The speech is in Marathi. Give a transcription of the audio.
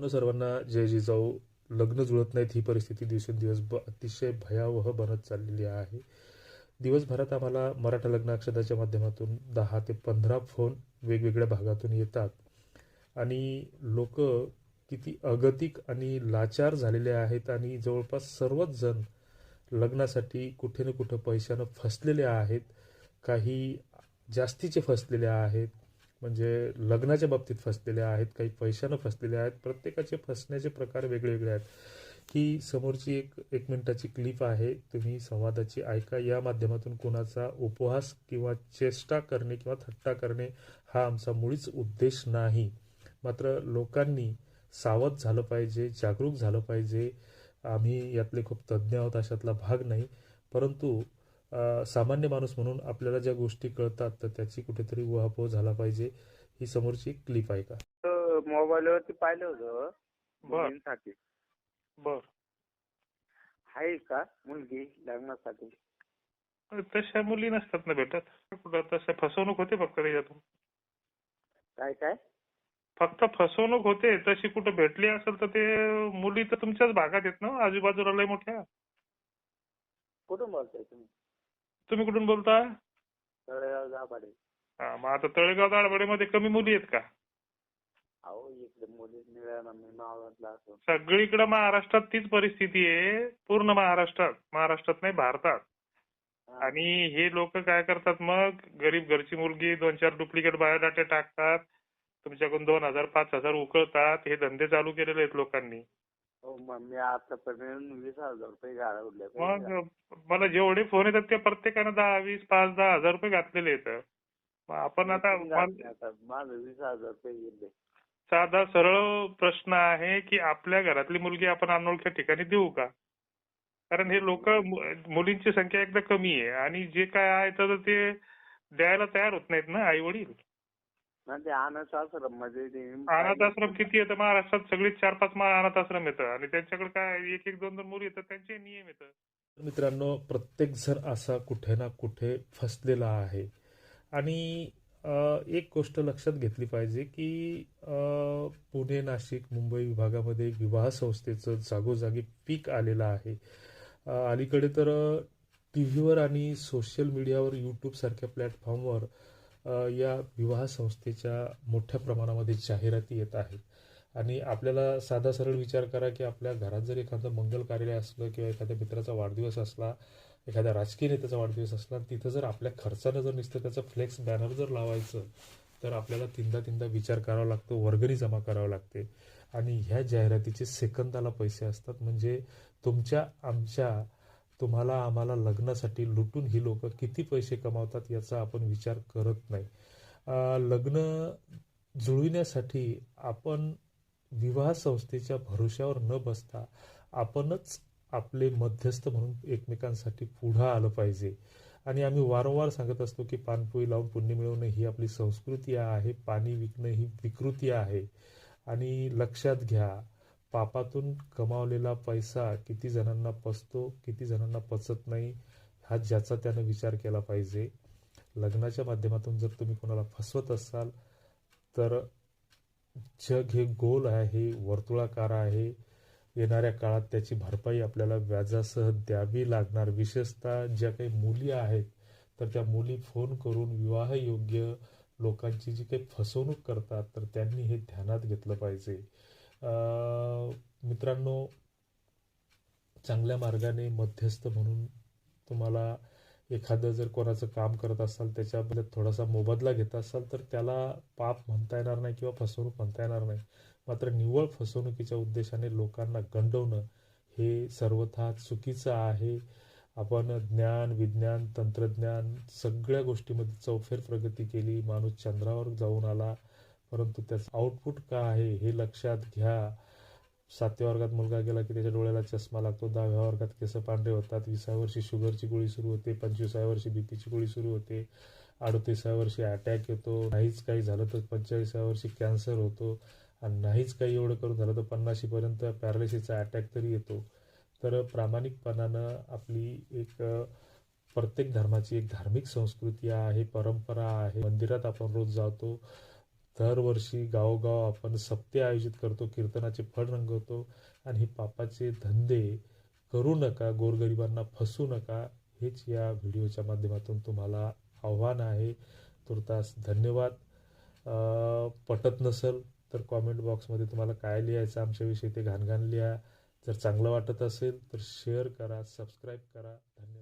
न सर्वांना जय जिजाऊ लग्न जुळत नाहीत ही परिस्थिती. दिवसेंदिवस ब अतिशय भयावह बनत चाललेली आहे. दिवसभरात आम्हाला मराठा लग्न अक्षदाच्या माध्यमातून दहा ते पंधरा फोन वेगवेगळ्या भागातून येतात. आणि लोक किती अगतिक आणि लाचार झालेले आहेत आणि जवळपास सर्वच जण लग्नासाठी कुठे ना कुठं पैशानं फसलेले आहेत. काही जास्तीचे फसलेले आहेत. म्हणजे लग्नाच्या बाबतीत फसलेल्या आहेत काही पैशानं फसलेले आहेत प्रत्येकाचे फसण्याचे प्रकार वेगळेवेगळे आहेत. ही समोरची एक एक मिनिटाची क्लिप आहे. तुम्ही संवादाची ऐका. या माध्यमातून कोणाचा उपहास किंवा चेष्टा करणे किंवा थट्टा करणे हा आमचा मुळीच उद्देश नाही. मात्र लोकांनी सावध झालं पाहिजे जागरूक झालं पाहिजे. आम्ही यातले खूप तज्ज्ञ आहोत अशातला भाग नाही. परंतु सामान्य माणूस म्हणून आपल्याला ज्या गोष्टी कळतात तर त्याची कुठेतरी उहापोह झाला पाहिजे ही समोरची क्लिप आहे का? मोबाईलवरती पाहिलं होतं बर. मुलींसाठी. बर. आहे का मुलगी लग्नासाठी? तशा मुली नसतात ना भेटत. कुठं तसं फसवणूक होते फक्त त्याच्यातून. काय काय? फक्त फसवणूक होते तशी कुठं भेटली असेल तर ते मुली तर तुमच्याच भागात येत ना आजूबाजूला लय मोठ्या. कुठून बोलताय तुम्ही? तुम्ही कुठून बोलता? तळेगाव दाभाडे हा, मग आता तळेगाव दाळबडेमध्ये कमी मुली आहेत का? अहो इकडे मिळाला मी मावळातला असो सगळीकडे महाराष्ट्रात तीच परिस्थिती आहे. पूर्ण महाराष्ट्रात महाराष्ट्रात नाही भारतात. हा. आणि हे लोक काय करतात मग? गरीब घरची मुलगी दोन चार डुप्लिकेट बायोडाटे टाकतात. तुमच्याकडून दोन हजार पाच हजार उकळतात. हे धंदे चालू केलेले आहेत लोकांनी. हो मग मी आतापर्यंत वीस हजार रुपये घालवले मग मला जेवढे फोन येतात ते प्रत्येकानं दहा वीस पाच दहा हजार रुपये घातलेले आहेत. मग आपण आता माझं वीस हजार रुपये गेले. साधा सरळ प्रश्न आहे की आपल्या घरातली मुलगी आपण अनोळख्या ठिकाणी देऊ का? कारण हे लोक मुलींची संख्या एकदा कमी आहे आणि जे काय आहे तर ते द्यायला तयार होत नाहीत ना आई वडील ते अनाथ आश्रममध्ये ते अनाथ आश्रम किती येतं? महाराष्ट्रात सगळी चार पाच मा- अनाथ आश्रम येतं. आणि त्यांच्याकडे काय एक एक दोन दोन मुली येतात त्यांचे नियम येतं. मित्रांनो प्रत्येक जण असा कुठे ना कुठे फसलेला आहे. आणि एक गोष्ट लक्षात घेतली पाहिजे की पुणे नाशिक मुंबई विभागामध्ये एक विवाह संस्थेचं जागोजागी पीक आलेलं आहे. अलीकडे तर टी व्हीवर आणि सोशल मीडियावर यूट्यूब सारख्या प्लॅटफॉर्मवर या विवाह संस्थेच्या मोठ्या प्रमाणामध्ये जाहिराती येत आहेत. आणि आपल्याला साधा सरळ विचार करा की आपल्या घरात जर एखादं मंगल कार्य असलं किंवा एखाद्या मित्राचा वाढदिवस असला एखाद्या राजकीय नेत्याचा वाढदिवस असला तिथं जर आपल्या खर्चानं जर नुसतं त्याचं फ्लेक्स बॅनर जर लावायचं तर आपल्याला तीनदा तीनदा विचार करावा लागतो वर्गणी जमा करावी लागते. आणि ह्या जाहिरातीचे सेकंदाला पैसे असतात. म्हणजे तुमच्या आमच्या तुम्हाला आम्हाला लग्नासाठी लुटून ही लोक किती पैसे कमावतात याचा आपण विचार करत नाही. लग्न जुळविण्यासाठी आपण विवाह संस्थेच्या भरोश्यावर न बसता आपणच आपले मध्यस्थ म्हणून एकमेकांसाठी पुढं आलं पाहिजे. आणि आम्ही वारंवार सांगत असतो की पानपोई लावून पुण्य मिळवणं ही आपली संस्कृती आहे पाणी विकणं ही विकृती आहे. आणि लक्षात घ्या पापातून कमावलेला पैसा किती जणांना पचतो किती जणांना पचत नाही हा ज्याचा त्यानं विचार केला पाहिजे. लग्नाच्या माध्यमातून जर तुम्ही कोणाला फसवत असाल तर जग हे गोल आहे वर्तुळाकार आहे. येणाऱ्या काळात त्याची भरपाई आपल्याला व्याजासह द्यावी लागणार. विशेषतः ज्या काही मुली आहेत तर त्या मुली फोन करून विवाहयोग्य लोकांची जी काही फसवणूक करतात तर त्यांनी हे ध्यानात घेतलं पाहिजे. मित्रांनो चांगल्या मार्गाने मध्यस्थ म्हणून तुम्हाला एखादं जर कोणाचं काम करत असाल त्याच्याबद्दल थोडासा मोबदला घेत असाल तर त्याला पाप म्हणता येणार नाही किंवा फसवणूक म्हणता येणार नाही. मात्र निव्वळ फसवणुकीच्या उद्देशाने लोकांना गंडवणं हे सर्वथा चुकीचं आहे. आपण ज्ञान विज्ञान तंत्रज्ञान सगळ्या गोष्टीमध्ये चौफेर प्रगती केली. माणूस चंद्रावर जाऊन आला. परंतु त्याचं आउटपुट काय आहे हे लक्षात घ्या. सातव्या वर्गात मुलगा गेला की त्याच्या डोळ्याला चष्मा लागतो. दहाव्या वर्गात केस पांढरे होतात. विसाव्या वर्षी शुगरची गोळी सुरू होते. पंचवीसाव्या वर्षी बीपीची गोळी सुरू होते. अडतीसाव्या वर्षी अटॅक येतो. नाहीच काही झालं तर पंचेचाळीसाव्या वर्षी कॅन्सर होतो. आणि नाहीच काही एवढं करून झालं तर पन्नाशीपर्यंत पॅरालिसिसचा अटॅक तरी येतो. तर प्रामाणिकपणानं आपली एक प्रत्येक धर्माची एक धार्मिक संस्कृती आहे परंपरा आहे. मंदिरात आपण रोज जातो. दरवर्षी गावोगाव आपण सप्ते आयोजित करतो कीर्तनाचे फळ रंगवतो आणि हे पापाचे धंदे करू नका गोरगरिबांना फसू नका हेच या व्हिडिओच्या माध्यमातून तुम्हाला आव्हान आहे. तुर्तास धन्यवाद. पटत नसेल तर कॉमेंट बॉक्समध्ये तुम्हाला काय लिहायचं आमच्याविषयी ते घाणघाण लिहा. जर चांगलं वाटत असेल तर शेअर करा सबस्क्राईब करा. धन्यवाद.